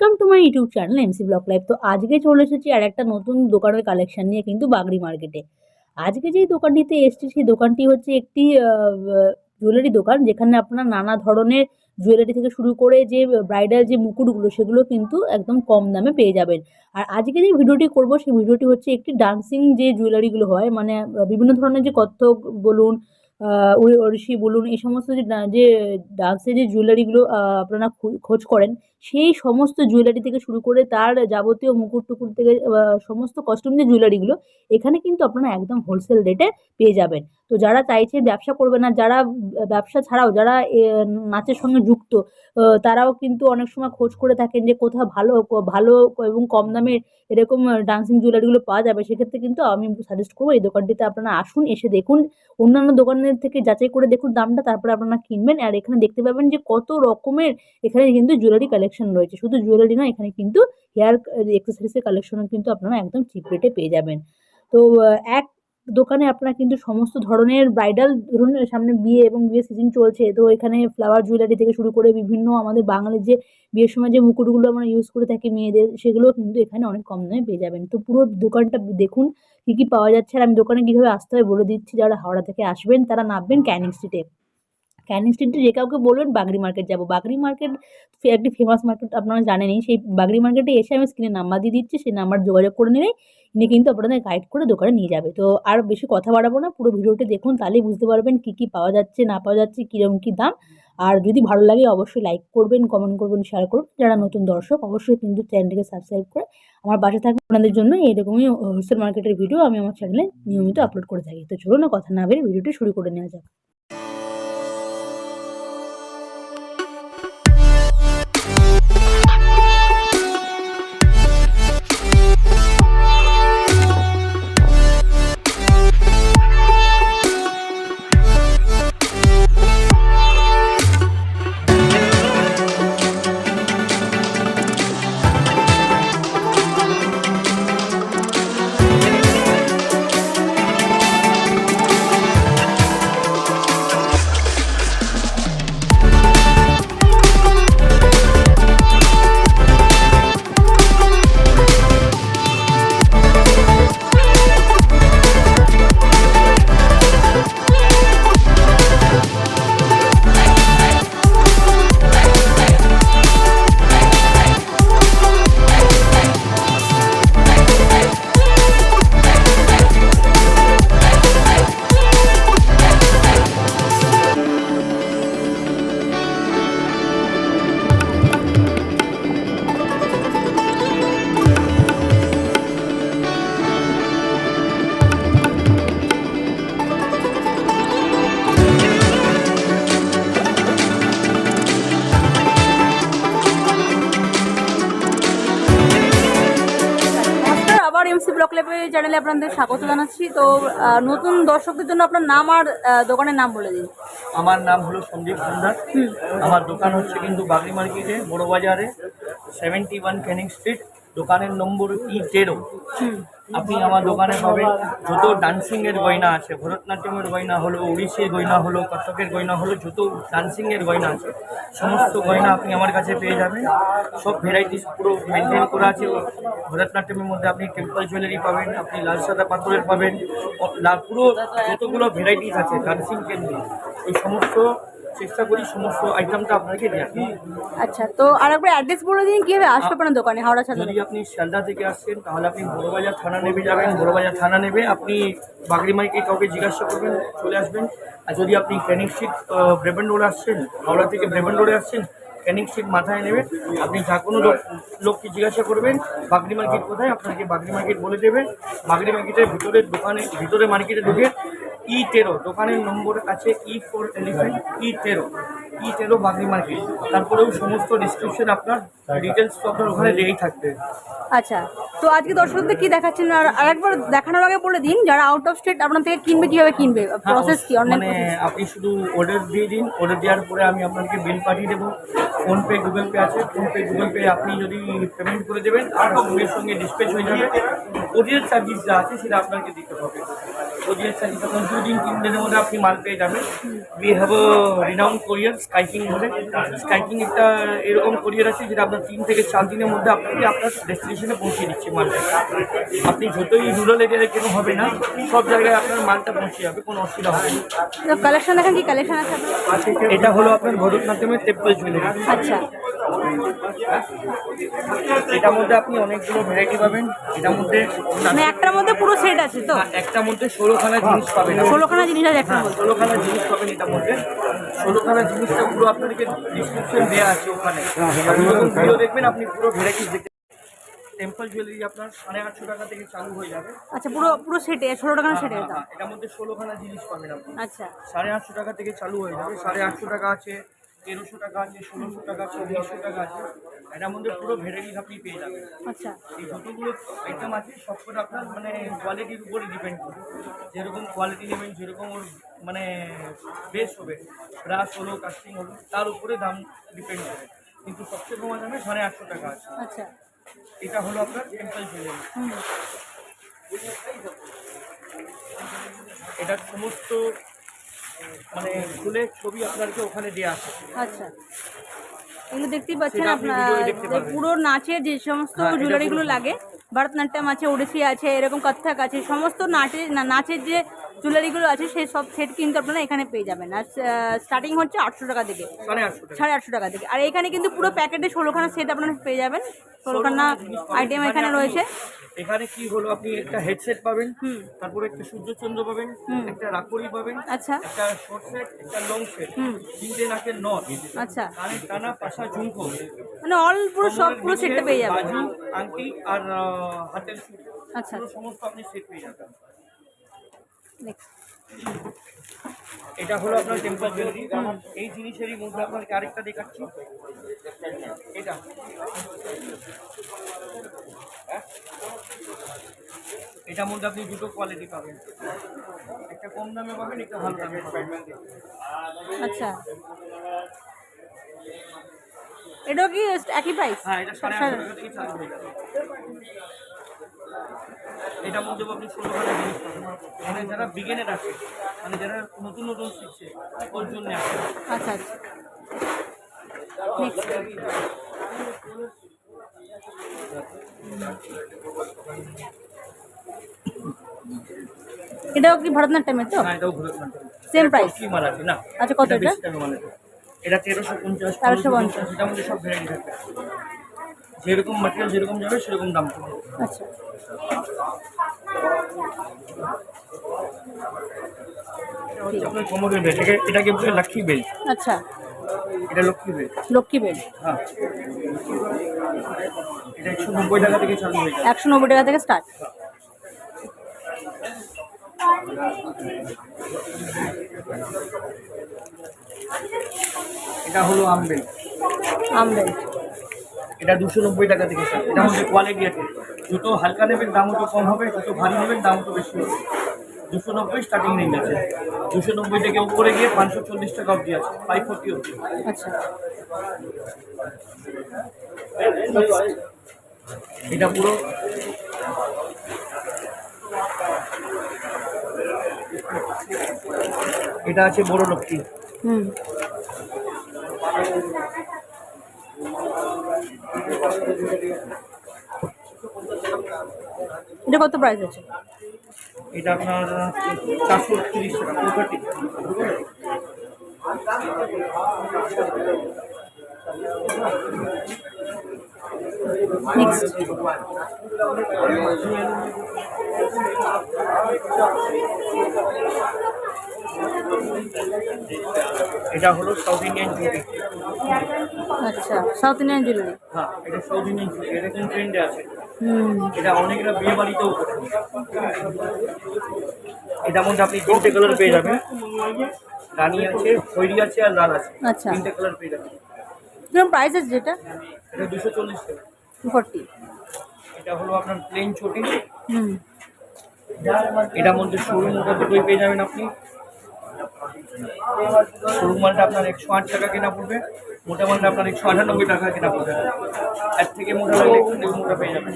Welcome to my YouTube channel MC block live তো আজকে চলে এসেছি আর একটা নতুন দোকানের কালেকশন নিয়ে কিন্তু বাগড়ি মার্কেটে আজকে যেই দোকানটিতে এসেছি, সেই দোকানটি হচ্ছে একটি জুয়েলারি দোকান, যেখানে আপনার নানা ধরনের জুয়েলারি থেকে শুরু করে যে ব্রাইডাল যে মুকুটগুলো, সেগুলো কিন্তু একদম কম দামে পেয়ে যাবেন। আর আজকে যে ভিডিওটি করব, সেই ভিডিওটি হচ্ছে একটি ডান্সিং যে জুয়েলারিগুলো হয় মানে বিভিন্ন ধরনের যে কত্থক বলুন ওড়িশি বলুন, এই সমস্ত যে যে ডান্সের যে জুয়েলারিগুলো আপনারা খোঁজ করেন সেই সমস্ত জুয়েলারি থেকে শুরু করে তার যাবতীয় মুকুট টুকুর থেকে সমস্ত কস্টিউম যে জুয়েলারিগুলো এখানে কিন্তু আপনারা একদম হোলসেল রেটে পেয়ে যাবেন। তো যারা চাইছেন ব্যবসা করবে না, যারা ব্যবসা ছাড়াও, যারা নাচের সঙ্গে যুক্ত তারাও কিন্তু অনেক সময় খোঁজ করে থাকেন যে কোথাও ভালো ভালো এবং কম দামে এরকম ডান্সিং জুয়েলারিগুলো পাওয়া যাবে। সেক্ষেত্রে কিন্তু আমি সাজেস্ট করব এই দোকানটিতে আপনারা আসুন, এসে দেখুন। অন্যান্য দোকানের থেকে যাচাই করে দেখুন দামটা, তারপরে আপনারা কিনবেন। আর এখানে দেখতে পাবেন যে কত রকমের এখানে কিন্তু জুয়েলারি কালেকশন রয়েছে। শুধু জুয়েলারি না, এখানে কিন্তু হেয়ার এক্সেসরিজের কালেকশনও কিন্তু আপনারা একদম চিপ রেটে পেয়ে যাবেন। তো এক দোকানে আপনারা কিন্তু সমস্ত ধরনের ব্রাইডাল ধরুন, সামনে বিয়ে এবং বিয়ের সিজন চলছে, তো এখানে ফ্লাওয়ার জুয়েলারি থেকে শুরু করে বিভিন্ন আমাদের বাঙালির যে বিয়ের সময় যে মুকুটগুলো আমরা ইউজ করে থাকি মেয়েদের সেগুলো কিন্তু এখানে অনেক কম দামে পেয়ে যাবেন। তো পুরো দোকানটা দেখুন, কী কী পাওয়া যাচ্ছে। আর আমি দোকানে কীভাবে আসতে হয় বলে দিচ্ছি। যারা হাওড়া থেকে আসবেন, তারা নামবেন ক্যানিং স্ট্রিটে ক্যানিং স্ট্রিটে যে কাউকে বলবেন বাগরি মার্কেট যাব। বাগরি মার্কেট একটি ফেমাস মার্কেট আপনারা জানেনই। সেই বাগড়ি মার্কেটে এসে আমি স্ক্রিনে নাম্বার দিয়ে দিচ্ছি, সেই নাম্বার যোগাযোগ করে নিলেই ইনি কিন্তু আপনাদের গাইড করে দোকানে নিয়ে যাবে। তো আর বেশি কথা বাড়াবো না, পুরো ভিডিওটি দেখুন, তাহলেই বুঝতে পারবেন কী কী পাওয়া যাচ্ছে, না পাওয়া যাচ্ছে, কীরকম কী দাম। আর যদি ভালো লাগে অবশ্যই লাইক করবেন কমেন্ট করবেন শেয়ার করবেন যারা নতুন দর্শক, অবশ্যই কিন্তু চ্যানেলটিকে সাবস্ক্রাইব করে আমার পাশে থাকবে আপনাদের জন্য এরকমই হোলসেল মার্কেটের ভিডিও আমি আমার চ্যানেলে নিয়মিত আপলোড করে থাকি। তো চলুন না কথা না বেরিয়ে ভিডিওটি শুরু করে নেওয়া যাক। চ্যানেলে আপনাদের স্বাগত জানাচ্ছি। তো নতুন দর্শকদের জন্য আপনার নাম আর দোকানের নাম বলে দিন। আমার নাম হলো সঞ্জীব ভান্ডার আমার দোকান হচ্ছে কিন্তু বাগরি মার্কেটে বড় বাজারে সেভেন্টি ওয়ান ক্যানিং স্ট্রিট দোকানের নম্বর ই তেরো আপনি আমার দোকানে পাবেন যত ডান্সিংয়ের গয়না আছে ভরতনাট্যমের গয়না হলো ওড়িশির গয়না হলো কত্থকের গয়না হলো যত ডান্সিংয়ের গয়না আছে সমস্ত গয়না আপনি আমার কাছে পেয়ে যাবেন। সব ভ্যারাইটিস পুরো মেনটেন করা আছে। ভরতনাট্যমের মধ্যে আপনি টেম্পল জুয়েলারি পাবেন আপনি লাল সাদা পাথরের পাবেন। পুরো যতগুলো ভ্যারাইটিস আছে ডান্সিং কেন্দ্রে এই সমস্ত চেষ্টা করি সমস্ত আইটেমটা আপনাকে দেওয়ার আচ্ছা তো আর একবার অ্যাড্রেস বলে দিন কীভাবে আসবে আপনার দোকানে হাওড়া ছাড়া যদি আপনি শিয়ালদা থেকে আসছেন তাহলে আপনি বড়বাজার থানা নেবে যাবেন বড়বাজার থানা নেবে আপনি বাগরি মাইকে কাউকে জিজ্ঞাসা করবেন চলে আসবেন। আর যদি আপনি ক্যানিং স্ট্রিট ব্রেবেন রোড আসছেন হাওড়া থেকে ব্রেবেন রোডে আসছেন ক্যানিং স্ট্রিট মাথায় নেবে আপনি যা কোনো লোককে জিজ্ঞাসা করবেন বাগরি মার্কেট কোথায় আপনাকে বাগরি মার্কেট বলে দেবে। বাগরি মার্কেটের ভিতরে দোকানে ভিতরে মার্কেটে ঢুকে ই তেরো দোকানের নম্বর আছে ই ফোর এলিফেন্ট ই তেরো ই তেরো বাগরি মার্কেট। তারপরেও সমস্ত ডিসক্রিপশন আপনার ডিটেলস তো আপনার ওখানে দেওয়াই থাকবে। আচ্ছা তো আজকে দর্শকদের কি দেখাচ্ছেন? আর আরেকবার দেখানোর আগে বলে দিন যারা আউট অফ স্টেট আপনার থেকে কিনবে কীভাবে কিনবে? প্রসেস কি? অনলাইন মানে আপনি শুধু অর্ডার দিয়ে দিন অর্ডার দেওয়ার পরে আমি আপনাকে বিল পাঠিয়ে দেবো। ফোনপে গুগল পে আছে ফোনপে গুগল পে আপনি যদি পেমেন্ট করে দেবেন আর সঙ্গে সঙ্গে ডিসপ্যাচ হয়ে যাবে। কোরিয়ার সার্ভিস যা আছে সেটা আপনাকে দিতে হবে। সার্ভিস আপনার দু দিন তিন দিনের মধ্যে আপনি মাল পেয়ে যাবেন। উই হ্যাভ রিনাউন্ড কোরিয়ার স্কাইকিং বলে। স্কাইকিং একটা এরকম কোরিয়ার আছে যেটা আপনার তিন থেকে চার দিনের মধ্যে আপনাকে আপনার ডেস্টিনেশনে পৌঁছে দিচ্ছে মালটা। আপনি যতই রুরাল এরিয়াতে কেন হবে না সব জায়গায় আপনার মালটা পৌঁছে যাবে কোনো অসুবিধা হবে না। কালেকশন দেখেন কি কালেকশন আছে? এটা হলো আপনার ভরতনাট্যমের টেম্পল জুয়েলারি আচ্ছা। এটার মধ্যে আপনি অনেকগুলো ভ্যারাইটি পাবেন। এটার মধ্যে মানে একটার মধ্যে পুরো সেট আছে তো? একটার মধ্যে ষোলোখানা জিনিস পাবেন ষোলোখানা জিনিস আছে একটার হ্যাঁ ষোলোখানা জিনিস পাবেন এটার মধ্যে। ষোলোখানা জিনিসটা পুরো আপনাদেরকে ডিসক্রিপশন দেওয়া আছে ওখানে। ভিডিও দেখবেন আপনি পুরো ভ্যারাইটিস দেখতে টেম্পল জুয়েলারি আপনার সাড়ে আটশো টাকা থেকে চালু হয়ে যাবে। আচ্ছা পুরো পুরো সেটে ষোলো টাকার সেটে এটার মধ্যে ষোলোখানা জিনিস পাবেন আপনি। আচ্ছা। সাড়ে আটশো টাকা থেকে চালু হয়ে যাবে। সাড়ে আটশো টাকা আছে। তেরোশো টাকা আছে ষোলোশো টাকা উনিশশো টাকা আছে। এটার মধ্যে পুরো ভ্যারাইটিস আপনি পেয়ে যাবেন। আচ্ছা। এই যতগুলো আইটেম আছে সবকটা আপনার মানে কোয়ালিটির উপরে ডিপেন্ড করে যেরকম কোয়ালিটি নেবেন যেরকম ওর মানে বেস্ট হবে ব্রাশ হলো কাস্টিং হলো তার উপরে দাম ডিপেন্ড করে কিন্তু সবচেয়ে কমা দামে সাড়ে আটশো টাকা আছে। আচ্ছা। এটা হলো আপনার টেম্পল জুয়েলারি এটার সমস্ত মানে ফুলের ছবি আপনাদেরকে ওখানে দেওয়া আছে আচ্ছা। এগুলো দেখতেই পাচ্ছেন আপনারা। পুরো নাচে যে সমস্ত হ্যাঁ, জুয়েলারিগুলো লাগে ভারতনাট্যম আছে ওড়িশি আছে এরকম কত্থক আছে সমস্ত নাচে নাচের যে জুয়েলারিগুলো আছে সেই সব সেট কিন্তু আপনারা এখানে পেয়ে যাবেন। আর স্টার্টিং হচ্ছে আটশো টাকা থেকে। সাড়ে আটশো টাকা। থেকে। আর এখানে কিন্তু পুরো প্যাকেটে ষোলোখানা সেট আপনারা পেয়ে যাবেন। ষোলোখানা আইটেম এখানে রয়েছে। এখানে কি হলো আপনি একটা হেডসেট পাবেন তারপরে একটা সূর্যচন্দ্র পাবেন একটা রাকড়ি পাবেন আচ্ছা। একটা শর্ট সেট একটা লং সেট তিনটে নাকের আচ্ছা। কানের টানা পাশা ঝুমকো। মানে অল পুরো সব পুরো সেটটা পেয়ে যাবেন। আংটি আর হাতের আচ্ছা। সমস্ত আপনি সেট পেয়ে যাবেন। এটা হলো আপনার টেম্পল জুয়েলারি এই জিনিসেরই মধ্যে আপনাকে আরেকটা দেখাচ্ছি। এটা। এটার মধ্যে আপনি দুটো কোয়ালিটি পাবেন। একটা কম দামে পাবেন একটা ভালো দামে পাবেন। আচ্ছা। এটাও কি একই প্রাইস হ্যাঁ এটা সাড়ে আটশো টাকা থেকে চালু হয়ে যাবে। এটার মধ্যে আপনি ষোলোখানা জিনিস পাবেন মানে যারা বিগেনের আছে মানে যারা নতুন নতুন শিখছে ওর জন্য আচ্ছা আচ্ছা। এটাও কি ভরতনাট্যমের তো? সেম প্রাইস কি মাল আছে? না আচ্ছা, কত এটা? এটা? তেরোশো পঞ্চাশ 1350 এটার মধ্যে সব ভ্যারাইটি থাকবে। যেরকম ম্যাটেরিয়াল যেরকম যাবে সেরকম দাম পড়বে। আচ্ছা। এটা আপনার কোমরের বেল্ট এটা এটাকে বলে লক্ষ্মী বেল্ট আচ্ছা। এটা লক্ষ্মী বেল্ট লক্ষ্মী হ্যাঁ। এটা একশো নব্বই টাকা থেকে চালু হয়ে একশো নব্বই টাকা থেকে স্টার্ট এটা হলো আমবেল আমবেল এটা দুশো নব্বই টাকা থেকে start। এটার মধ্যে কোয়ালিটি আছে। যত হালকা নেবেন দাম তো কম হবে যত ভারী নেবেন দাম তো বেশি হবে। দুশো নব্বই স্টার্টিং রেঞ্জ আছে। দুশো নব্বই থেকে উপরে গিয়ে পাঁচশো চল্লিশ টাকা অবধি আছে ফাইভ ফোর্টি অবধি। আচ্ছা। এটা পুরো। এটা আছে বড় লক্ষ্মী। হুম। এটা কত প্রাইস আছে? এটা আপনার চারশো তিরিশ টাকা নেক্সট এটা হলো সাউথ ইন্ডিয়ান জুয়েলারি আচ্ছা সাউথ ইন্ডিয়ান জুয়েলারি হ্যাঁ এটা সাউথ ইন্ডিয়ান জুয়েলারি এটা কিন্তু ট্রেন্ডে আছে। হুম। এটা অনেকরা বিয়ে বাড়িতেও করে এটার মধ্যে আপনি তিনটে কালার পেয়ে যাবেন। রানি আছে খৈরি আছে আর লাল আছে। আচ্ছা। তিনটে কালার পেয়ে যাবেন। কীরকম প্রাইস আছে যেটা? এটা দুশো চল্লিশ টাকা। ফোরটি এটা হলো আপনার প্লেন চটি। হুম। এটার মধ্যে সরু মোটা দুটোই পেয়ে যাবেন আপনি। সরু মালটা আপনার একশো আট টাকা কেনা পড়বে, মোটা মালটা আপনার একশো আটানব্বই টাকা কেনা পড়বে। এর থেকে মোটা লাগলে একটু থেকে মোটা পেয়ে যাবেন।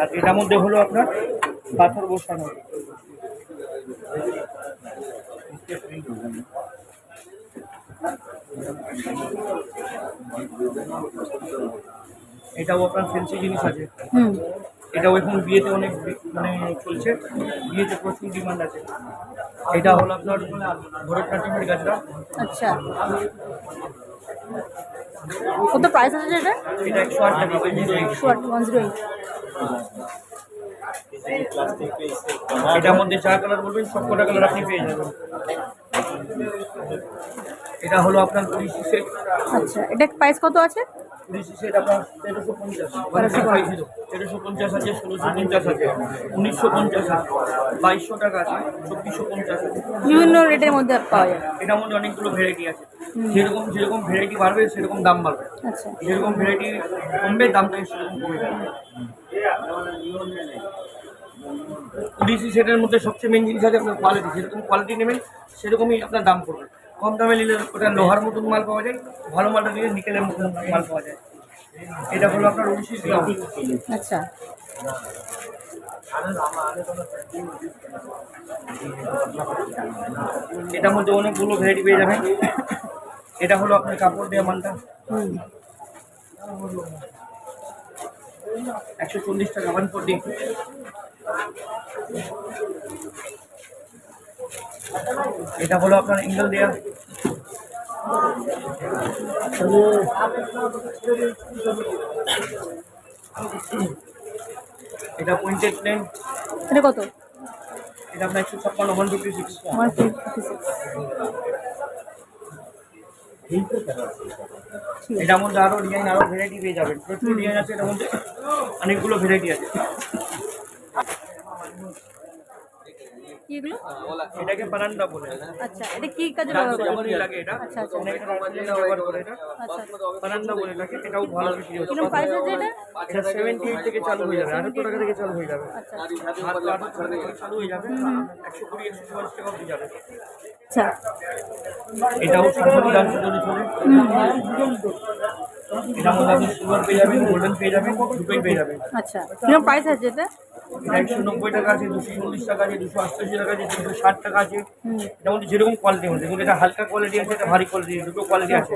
আর এটার মধ্যে হলো আপনার পাথর বসানো। এটাও আপনার ফেন্সি জিনিস আছে। এটাও এখন বিয়েতে অনেক মানে চলছে। বিয়েতে প্রচুর ডিমান্ড আছে। এটা হলো আপনার ভরতনাট্যমের গাছটা। আচ্ছা। কত প্রাইস আছে এটা? এটা একশো আট টাকা। একশো আট ওয়ান জিরো এইট এটার মধ্যে যা কালার বলবেন সব কটা কালার আপনি পেয়ে যাবেন। এটা হলো আপনার কুড়ি সেট আচ্ছা এটা প্রাইস কত আছে? সেট আপনার তেরোশো পঞ্চাশ। তেরোশো পঞ্চাশ। আছে ষোলোশো পঞ্চাশ আছে উনিশশো পঞ্চাশ আছে বাইশশো টাকা আছে চব্বিশশো পঞ্চাশ আছে। বিভিন্ন রেটের মধ্যে পাওয়া যায়। এটার মধ্যে অনেকগুলো ভ্যারাইটি আছে। যেরকম যেরকম ভ্যারাইটি বাড়বে সেরকম দাম বাড়বে। আচ্ছা। যেরকম ভ্যারাইটি কমবে দামটা সেরকম কমে যাবে। সেটের মধ্যে সবচেয়ে মেন জিনিস আছে আপনার কোয়ালিটি যেরকম কোয়ালিটি নেবেন সেরকমই আপনার দাম পড়বে। কম দামে নিলে ওটা লোহার মতন মাল পাওয়া যায় ভালো মালটা নিলে নিকেলের মতন মাল পাওয়া যায়। এটা হলো আপনার উনিশি গ্রাম আচ্ছা। এটার মধ্যে অনেকগুলো ভ্যারাইটি পেয়ে যাবেন। এটা হলো আপনার কাপড় দেওয়া মালটা। একশো চল্লিশ টাকা ওয়ান ফোর্টি এটা হলো আপনার এঙ্গেল দেয়া। এটা পয়েন্টেড প্লেন এটা কত? এটা আপনার একশো ছাপ্পান্ন ওয়ান ফিফটি সিক্স আমার ফিফটি সিক্স এটার মধ্যে আরও ডিজাইন আরও ভ্যারাইটি পেয়ে যাবেন। প্রচুর ডিজাইন আছে এটার মধ্যে অনেকগুলো ভ্যারাইটি আছে। কি এগুলো? এটাকে বারান্দা বলে। আচ্ছা এটা কি কাজে ব্যবহার করে? লাগে এটা। আচ্ছা আচ্ছা। অনেক ব্যবহার করে এটা। আচ্ছা বারান্দা বলে থাকে এটাও ভালো বিক্রি হচ্ছে কীরকম প্রাইস আছে এটা? এটা সেভেন্টি এইট থেকে চালু হয়ে যাবে। আঠাত্তর টাকা থেকে চালু হয়ে যাবে। আচ্ছা টাকা থেকে চালু হয়ে যাবে। একশো কুড়ি একশো চুয়াল্লিশ টাকা হয়ে যাবে। আচ্ছা। এটাও ডান্স চলে চলে এটার মধ্যে আপনি পেয়ে যাবেন গোল্ডেন পেয়ে যাবেন দুটোই পেয়ে যাবেন। আচ্ছা। কীরকম প্রাইস আছে এটা এটা? একশো নব্বই টাকা আছে দুশো চল্লিশ টাকা আছে দুশো আটষট্টি টাকা আছে তিনশো ষাট টাকা আছে। এটার মধ্যে যেরকম কোয়ালিটি মধ্যে কিন্তু এটা হালকা কোয়ালিটি আছে এটা ভারী কোয়ালিটি দুটো কোয়ালিটি আছে।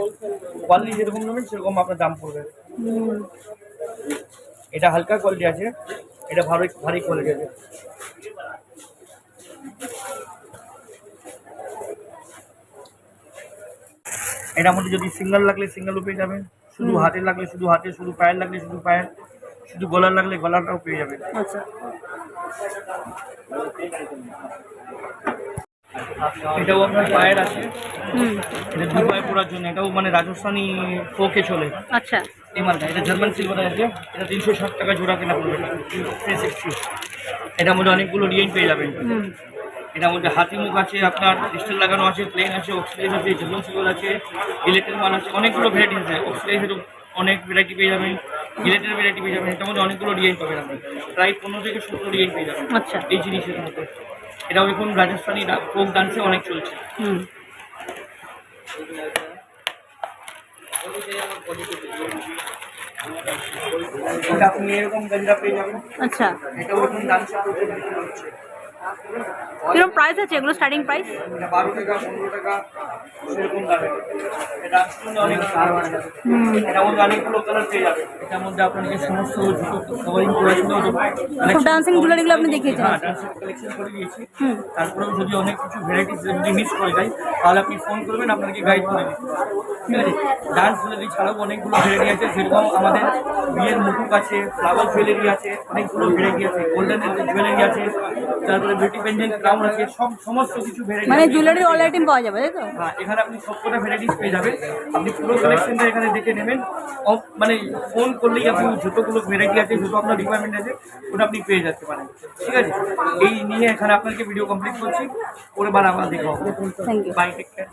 কোয়ালিটি যেরকম নেবেন সেরকম আপনার দাম পড়বে। এটা হালকা কোয়ালিটি আছে এটা ভারী ভারী কোয়ালিটি আছে। এটার মধ্যে যদি সিঙ্গেল লাগলে সিঙ্গেলও পেয়ে যাবেন। শুধু হাতে লাগলে শুধু হাতে শুধু পায়ের লাগলে শুধু পায়ের। শুধু গলার লাগলে গলাটাও পেয়ে যাবেন। আচ্ছা। এটাও আপনার পায়ের আছে। এটা দুই পায়ে পড়ার জন্য। এটাও মানে রাজস্থানি ফোকে চলে। আচ্ছা। এই মালটা এটা জার্মান সিলভার আছে। এটা তিনশো ষাট টাকা জোড়া কেনা পড়বে। থ্রি সিক্সটি এটার মধ্যে অনেকগুলো ডিজাইন পেয়ে যাবেন। এটার মধ্যে হাতি মুখ আছে আপনার ক্রিস্টাল লাগানো আছে প্লেন আছে অক্সিডাইজ আছে জার্মান সিলভার আছে ইলেকট্রিক মাল আছে অনেকগুলো ভ্যারাইটি আছে। অক্সিডাইজের অনেক ভ্যারাইটি পেয়ে যাবেন। ইলেকট্রিক ভ্যারাইটি পেয়ে যাবেন। এটার মধ্যে অনেকগুলো ডিজাইন পাবেন আপনি। প্রায় পনেরো থেকে সতেরো ডিজাইন পেয়ে যাবেন। আচ্ছা। এই জিনিসের মধ্যে। এটাও এখন রাজস্থানি ফোক ডান্সে অনেক চলছে। হুম। এটা আপনি এরকম গঞ্জা পেয়ে যাবেন। আচ্ছা। এটাও এখন ডান্সে প্রচুর বিক্রি হচ্ছে কীরকম প্রাইস আছে এগুলো স্টার্টিং প্রাইস এটা বারো টাকা পনেরো টাকা সেরকম দামে এটা অনেক দাম মধ্যে অনেকগুলো কালার পেয়ে যাবে এটার মধ্যে আপনাকে সমস্ত জুতো কভারিং করে দিতে সব dancing আপনি দেখিয়েছেন। হ্যাঁ ডান্সিং কালেকশন করে দিয়েছি। হুম। তারপরেও যদি অনেক কিছু ভ্যারাইটিস যদি মিস করে যায় তাহলে আপনি ফোন করবেন আপনাকে গাইড করে ঠিক আছে? ডান্স জুয়েলারি ছাড়াও অনেকগুলো ভ্যারাইটি আছে সেরকম আমাদের বিয়ের মুকুট আছে ফ্লাওয়ার জুয়েলারি আছে অনেকগুলো ভ্যারাইটি আছে গোল্ডেনের জুয়েলারি আছে তারপরে বিউটি পেন্ডেন্ট ক্রাউন আছে সব সমস্ত কিছু ভ্যারাইটি মানে জুয়েলারির অল আইটেম পাওয়া যাবে তাই তো? হ্যাঁ এখানে আপনি সবকটা ভ্যারাইটিস পেয়ে যাবেন। আপনি পুরো কালেকশনটা এখানে দেখে নেবেন। মানে ফোন করলেই আপনি যতগুলো ভ্যারাইটি আছে যত আপনার রিকোয়ারমেন্ট আছে ওটা আপনি পেয়ে যেতে পারেন। ঠিক আছে? এই নিয়ে এখানে আপনাকে ভিডিও কমপ্লিট করছি। পরে বার আবার দেখা বাই টেক কেয়ার